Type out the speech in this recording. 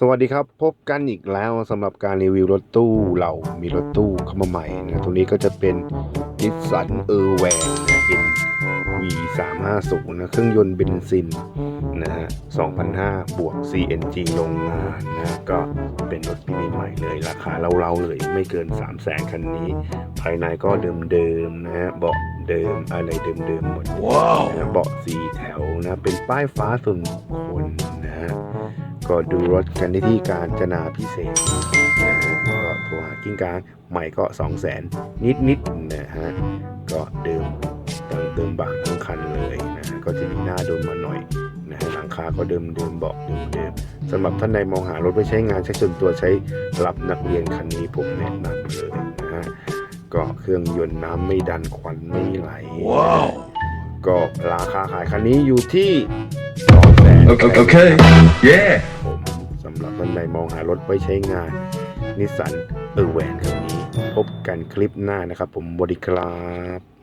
สวัสดีครับพบกันอีกแล้วสำหรับการรีวิวรถตู้เรามีรถตู้เข้ามาใหม่นะตรงนี้ก็จะเป็นนิสสันเออร์แวนนะเป็น V 3 5 0 นะเครื่องยนต์เบนซินนะฮะ2,500บวก CNG โรงงานนะก็เป็นรถปีใหม่ๆเลย ราคาเราๆเลยไม่เกิน 3 0 0แสนคันนี้ ภายในก็เดิมๆนะฮะเบาะเดิมอะไรเดิมๆหมดว้าวนะเบาะสีแถวนะเป็นป้ายฟ้าส่วนบุคคลนะฮะ ก็ดูรถกันได้ที่การจนาพิเศษนะฮะก็โทรหากิ้งกลางใหม่ก็ 2 0 0แสนนิดนิดๆนะฮะก็เดิมตั้งเดิมบางทั้งคันเลยนะฮะก็จะมีหน้าโดนมาหน่อยนะฮะหลังคาก็เดิมเดิมๆเบาะเดิมเดิมๆสำหรับท่านใดมองหารถไปใช้งานใช้ส่วนตัวใช้รับนักเรียนคันนี้ผมแนะนำเลยนะฮะก็เครื่องยนต์น้ำไม่ดันควันไม่ไหลว้าวก็ราคาขายคันนี้อยู่ที่สองแสน Okay, okay. Yeah. ผมสำห รับท่านใดมองหารถไว้ใช้งานนิสสันเออร์แวนคันนี้ พบกันคลิปหน้านะครับผมบอดีครับ